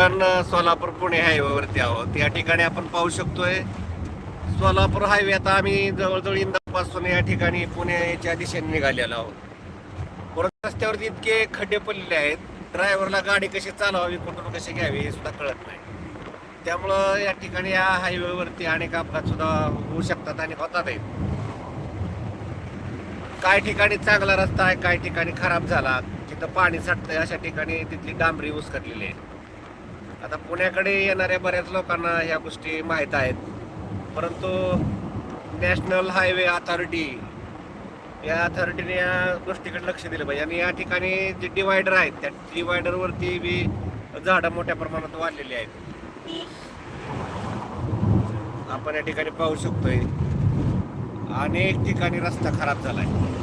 कारण सोलापूर पुणे हायवेवरती आहोत. या ठिकाणी आपण पाहू शकतोय सोलापूर हायवे आता आम्ही जवळजवळ इंदापासून या ठिकाणी पुण्याच्या दिशेने निघालेलो आहोत. परत रस्त्यावरती इतके खड्डे पडलेले आहेत. ड्रायव्हरला गाडी कशी चालवावी कुठून कशी घ्यावी हे सुद्धा कळत नाही. त्यामुळं या ठिकाणी या हायवेवरती अनेक अपघात सुद्धा होऊ शकतात आणि होतात आहेत काही ठिकाणी चांगला रस्ता आहे काही ठिकाणी खराब झाला तिथं पाणी साठतंय अशा ठिकाणी तिथली डांबरी उसकटलेली आहे. आता पुण्याकडे येणाऱ्या बऱ्याच लोकांना ह्या गोष्टी माहीत आहेत. परंतु नॅशनल हायवे अथॉरिटी या अथॉरिटीने या गोष्टीकडे लक्ष दिलं पाहिजे. आणि या ठिकाणी जे डिवायडर आहेत त्या डिवायडरवरती बी झाडं मोठ्या प्रमाणात वाढलेली आहेत. आपण या ठिकाणी पाहू शकतोय. अनेक ठिकाणी रस्ता खराब झाला आहे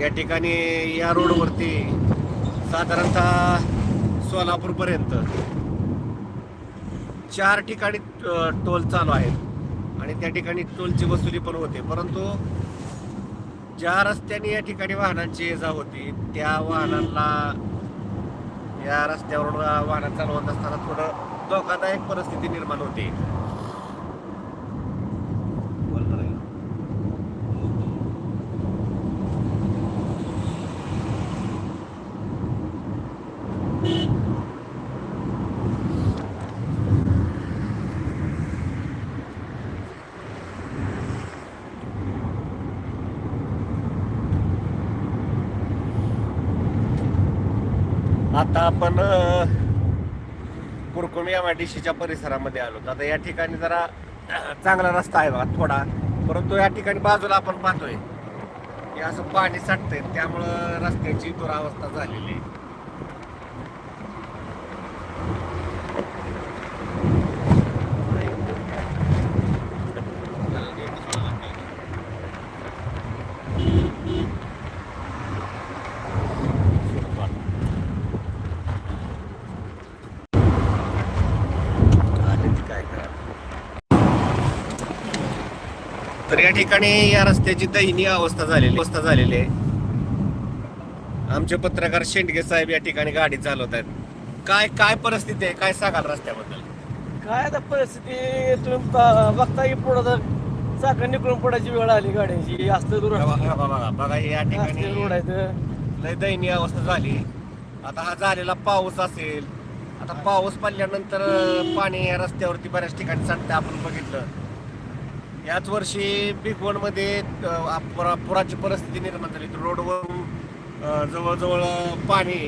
या ठिकाणी या रोडवरती साधारणतः सोलापूरपर्यंत चार ठिकाणी टोल चालू आहेत. आणि त्या ठिकाणी टोलची वसुली पण होते. परंतु ज्या रस्त्याने या ठिकाणी वाहनांची ये जा होती त्या वाहनांना या रस्त्यावरून वाहन चालवत असताना थोडं धोकादायक परिस्थिती निर्माण होते. आता आपण कुरकुम या आय डी सीच्या परिसरामध्ये आलो आता या ठिकाणी जरा चांगला रस्ता आहे बघा थोडा. परंतु या ठिकाणी बाजूला आपण पाहतोय की असं पाणी साठतंय. त्यामुळं रस्त्याची दुरावस्था झालेली आहे आणि ती काय करा तर या ठिकाणी या रस्त्याची दयनीय अवस्था झालेली अवस्था झालेली आहे. आमचे पत्रकार शेंडगे साहेब या ठिकाणी गाडी चालवत आहेत काय काय परिस्थिती आहे? काय सांगाल रस्त्याबद्दल? काय आता परिस्थिती तुम्ही बघता की पुढं तर चाकं निघून पडायची वेळ आली गाड्यांची असलं दूर बघा बघा, हे या ठिकाणी रोड आहेत लय दयनीय अवस्था झाली. आता हा झालेला पाऊस असेल आता पाऊस पडल्यानंतर पाणी या रस्त्यावरती बऱ्याच ठिकाणी साठतं आपण बघितलं. याच वर्षी बिगवण वनमध्ये पुराची परिस्थिती निर्माण झाली. रोडवरून जवळजवळ पाणी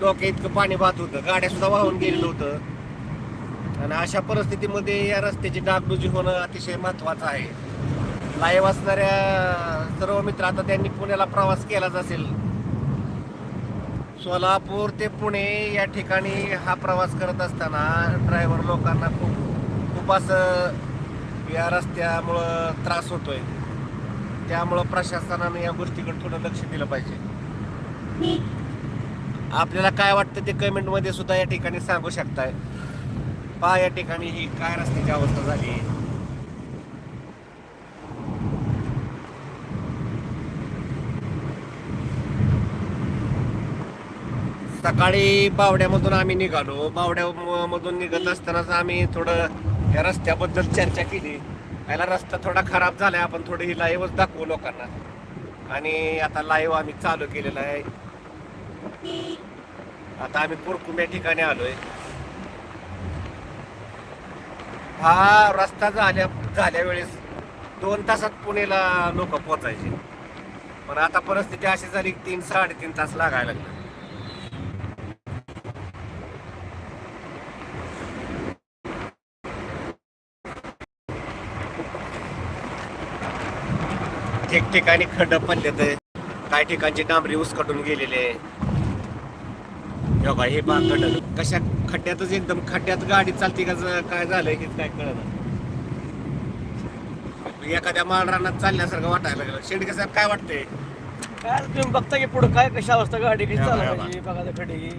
डोक्या इतकं पाणी वाहत होतं. गाड्या सुद्धा वाहून गेलेलं होतं. आणि अशा परिस्थितीमध्ये या रस्त्याची डागडुजी होणं अतिशय महत्वाचं आहे. लाईव्ह असणाऱ्या सर्व मित्र आता त्यांनी पुण्याला प्रवास केलाच असेल. सोलापूर ते पुणे या ठिकाणी हा प्रवास करत असताना ड्रायव्हर लोकांना खूप खूप असं या रस्त्यामुळं त्रास होतोय. त्यामुळं प्रशासनाने या गोष्टीकडे थोडं लक्ष दिलं पाहिजे. आपल्याला काय वाटतं ते कमेंटमध्ये सुद्धा या ठिकाणी सांगू शकताय. पहा या ठिकाणी ही काय रस्त्याची अवस्था झाली. आहे सकाळी बावड्यामधून आम्ही निघालो. बावड्यामधून निघत असतानाच आम्ही थोडं या रस्त्याबद्दल चर्चा केली. पहिला रस्ता थोडा खराब झालाय आपण थोडी ही लाईव्हच दाखवू लोकांना. आणि आता लाईव्ह आम्ही चालू केलेला आहे. आता आम्ही पुरकुम या ठिकाणी आलोय. हा रस्ता झाल्या झाल्या वेळेस दोन तासात पुणेला लोक पोचायचे पण आता परिस्थिती अशी झाली की तीन साडेतीन तास लागायला लागला. ठिकठिकाणी खड्ड पडले तर काही ठिकाणची डांबरी उसकटून गेलेले हे हे बा खड्ड कशा खड्ड्यातच एकदम खड्ड्यात गाडी चालते का काय झालंय हेच काय कळत एखाद्या माळरानात चालल्यासारखं वाटायला लागलं. शेडके साहेब काय वाटतंय? काय तुम्ही बघता की पुढं काय कशा अवस्था गाडी बघा त्या खडी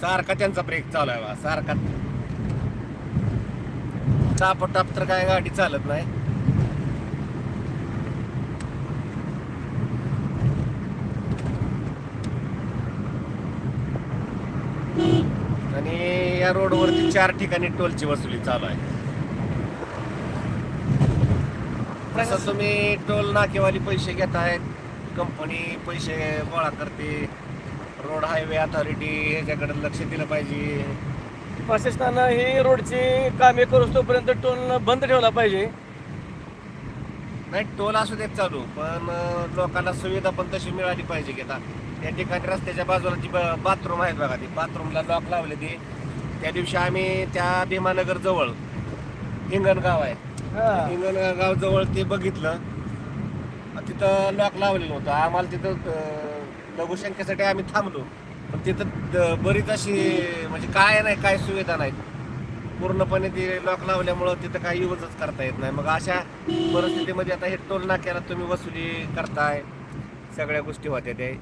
सारखा त्यांचा ब्रेक चालू आहे सारखा. टाप तर काय गाडी चालत नाही. आणि या रोडवरती चार ठिकाणी टोलची वसुली चालू आहे. तसं तुम्ही टोल नाकेवाली पैसे घेतायत कंपनी पैसे गोळा करते रोड हायवे अथॉरिटी ह्याच्याकडे लक्ष दिलं पाहिजे. प्रशासनानं ही रोडची कामे करूस तोपर्यंत टोल बंद ठेवला पाहिजे. नाही टोल असू देत चालू पण लोकांना सुविधा पण तशी मिळाली पाहिजे आता. त्या ठिकाणी रस्त्याच्या बाजूला जी बाथरूम आहेत बघा ती बाथरूमला लॉक लावले ते. त्या दिवशी आम्ही त्या भीमानगर जवळ हिंगणगाव आहे. हा. हिंगणगाव जवळ ते बघितलं. तिथं लॉक लावलेलं होतं. आम्हाला तिथं लघुशंकेसाठी आम्ही थांबलो. पण तिथं बरीच अशी म्हणजे काय नाही काय सुविधा नाहीत. पूर्णपणे ते लॉक लावल्यामुळं तिथं काही युजच करता येत नाही. मग अशा परिस्थितीमध्ये आता हे टोल नाक्याला तुम्ही वसुली करताय. सगळ्या गोष्टी होत्या ते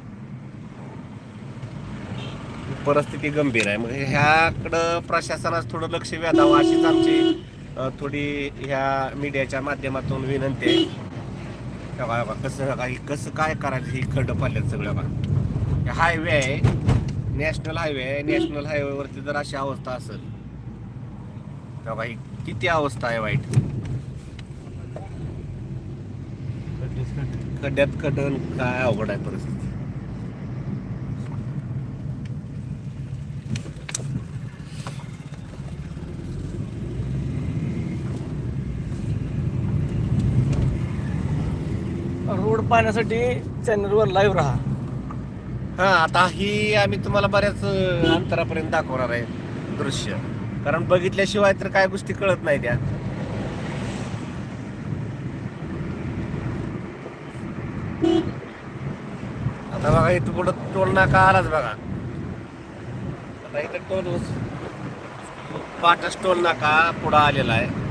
परिस्थिती गंभीर आहे. मग ह्याकडं प्रशासनास थोडं लक्ष वेधावं अशीच आमची थोडी ह्या मीडियाच्या माध्यमातून विनंती आहे. बघा, कसं हे बघा, कसं काय करायचं ही खंड पाडल्यात सगळं बघा. हायवे आहे नॅशनल हायवे आहे नॅशनल हायवेवरती जर अशी अवस्था असेल तर बाई ही किती अवस्था आहे वाईट. खड्ड्यात खड्डन काय अवघड आहे परिस्थिती. रोड पाहण्यासाठी चॅनलवर लाईव्ह राहा. हा आता ही आम्ही तुम्हाला बऱ्याच अं, अंतरापर्यंत दाखवणार आहे दृश्य. कारण बघितल्याशिवाय तर काय गोष्टी कळत नाही त्या. आता बघा इथं पुढं टोल नाका आलाच बघा. आता इथं टोल पाटस टोल नाका पुढं आलेला आहे.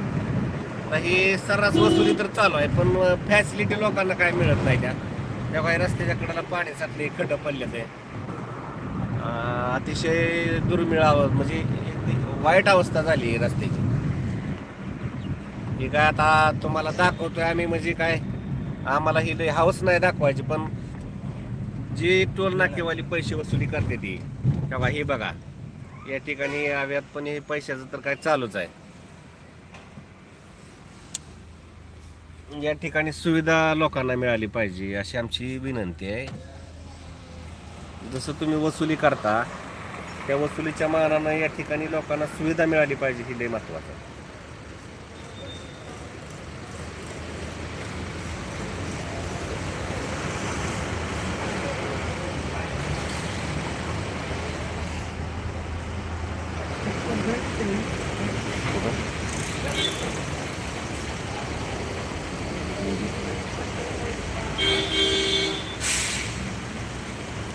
आता ही सर्रास वसुली तर चालू आहे पण फॅसिलिटी लोकांना काय मिळत नाही त्या. त्या काही रस्त्याच्या कडेला पाणी साठले खड्डं पडले ते अतिशय दुर्मिळ आव म्हणजे वाईट अवस्था झाली आहे रस्त्याची. ही काय आता तुम्हाला दाखवतोय आम्ही म्हणजे काय? आम्हाला ही लई हाऊस नाही दाखवायची पण जी टोल नाकेवाली पैसे वसुली करते ती तेव्हा हे बघा. या ठिकाणी आव्यात पण हे पैशाचं तर काय चालूच आहे. या ठिकाणी सुविधा लोकांना मिळाली पाहिजे अशी आमची विनंती आहे जसं तुम्ही वसुली करता त्या वसुलीच्या मानानं या ठिकाणी लोकांना सुविधा मिळाली पाहिजे ही लई महत्वाचं आहे.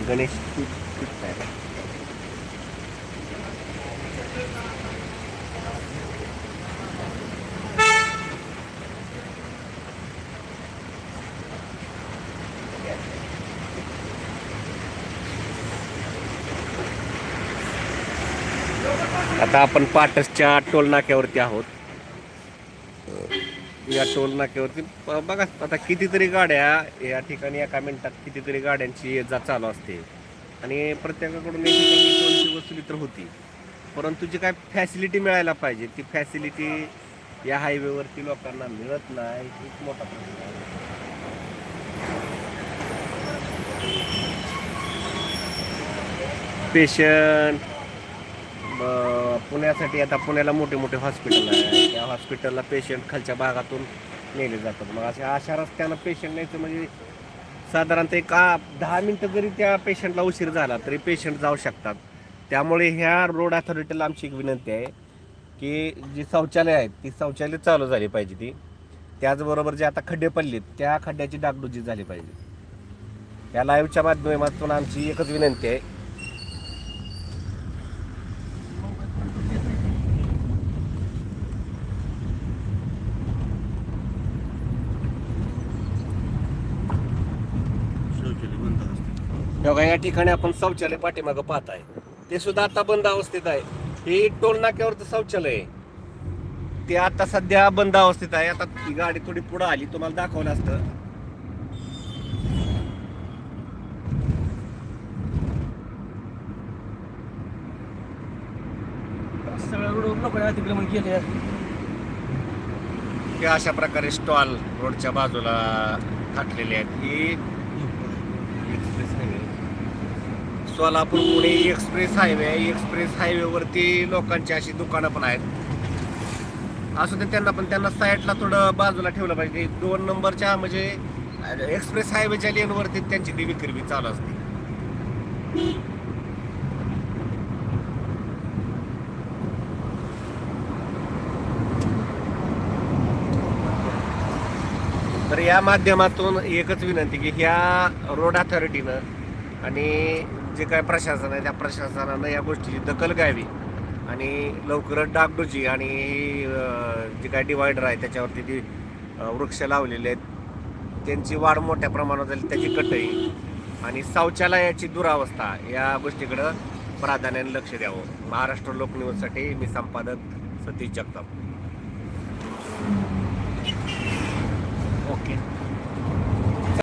गणेश आता आपण पाटसच्या टोल नाक्यावरती आहोत. या टोल नाक्यावरती. बघा आता कितीतरी गाड्या या ठिकाणी एका मिनिटात कितीतरी गाड्यांची ये जा चालू असते. आणि प्रत्येकाकडून टोलची वसुली तर होती. परंतु जी काय फॅसिलिटी मिळायला पाहिजे ती फॅसिलिटी या हायवेवरती लोकांना मिळत नाही खूप मोठा प्रश्न आहे. पेशंट पुण्यासाठी आता पुण्याला मोठे मोठे हॉस्पिटल आहे त्या हॉस्पिटलला पेशंट खालच्या भागातून नेले जातात. मग अशा अशा रस्त्यानं पेशंट न्यायचं म्हणजे साधारणतः एक दहा मिनटं जरी त्या पेशंटला उशीर झाला तरी पेशंट जाऊ शकतात. त्यामुळे ह्या रोड अथॉरिटीला आमची एक विनंती आहे की जी शौचालय आहेत ती शौचालय चालू झाली पाहिजे ती. त्याचबरोबर जे आता खड्डे पडलेत त्या खड्ड्याची डागडुजी झाली पाहिजे. या लाईव्हच्या माध्यमातून आमची एकच विनंती आहे बघा या ठिकाणी आपण शौचालय पाठीमागं पाहत आहे ते सुद्धा आता बंद अवस्थेत आहे. हे टोल नाक्यावरचं शौचालय आहे. ते आता सध्या बंद अवस्थेत आहे. आता ती गाडी थोडी पुढे आली तुम्हाला दाखवलं असतं. हे अशा प्रकारे स्टॉल रोडच्या बाजूला टाकलेले आहेत. ही सोलापूर पुणे एक्सप्रेस हायवे आहे एक्सप्रेस हायवेवरती लोकांची अशी दुकानं पण आहेत. असं ते त्यांना पण त्यांना साईडला थोडं बाजूला ठेवलं पाहिजे. दोन नंबरच्या म्हणजे एक्सप्रेस हायवेच्या लेनवरती त्यांची ती विक्री बी चालू असते. तर या माध्यमातून एकच विनंती की ह्या रोड अथॉरिटीनं आणि जे काय प्रशासन आहे त्या प्रशासनानं या गोष्टीची दखल घ्यावी. आणि लवकरच डागडुजी आणि जे काय डिवायडर आहे त्याच्यावरती जी वृक्ष लावलेले आहेत. त्यांची वाढ मोठ्या प्रमाणात झाली त्याची कटई. आणि शौचालयाची दुरावस्था या गोष्टीकडं प्राधान्याने लक्ष द्यावं. महाराष्ट्र लोकनिवडसाठी मी संपादक सतीश जगताप.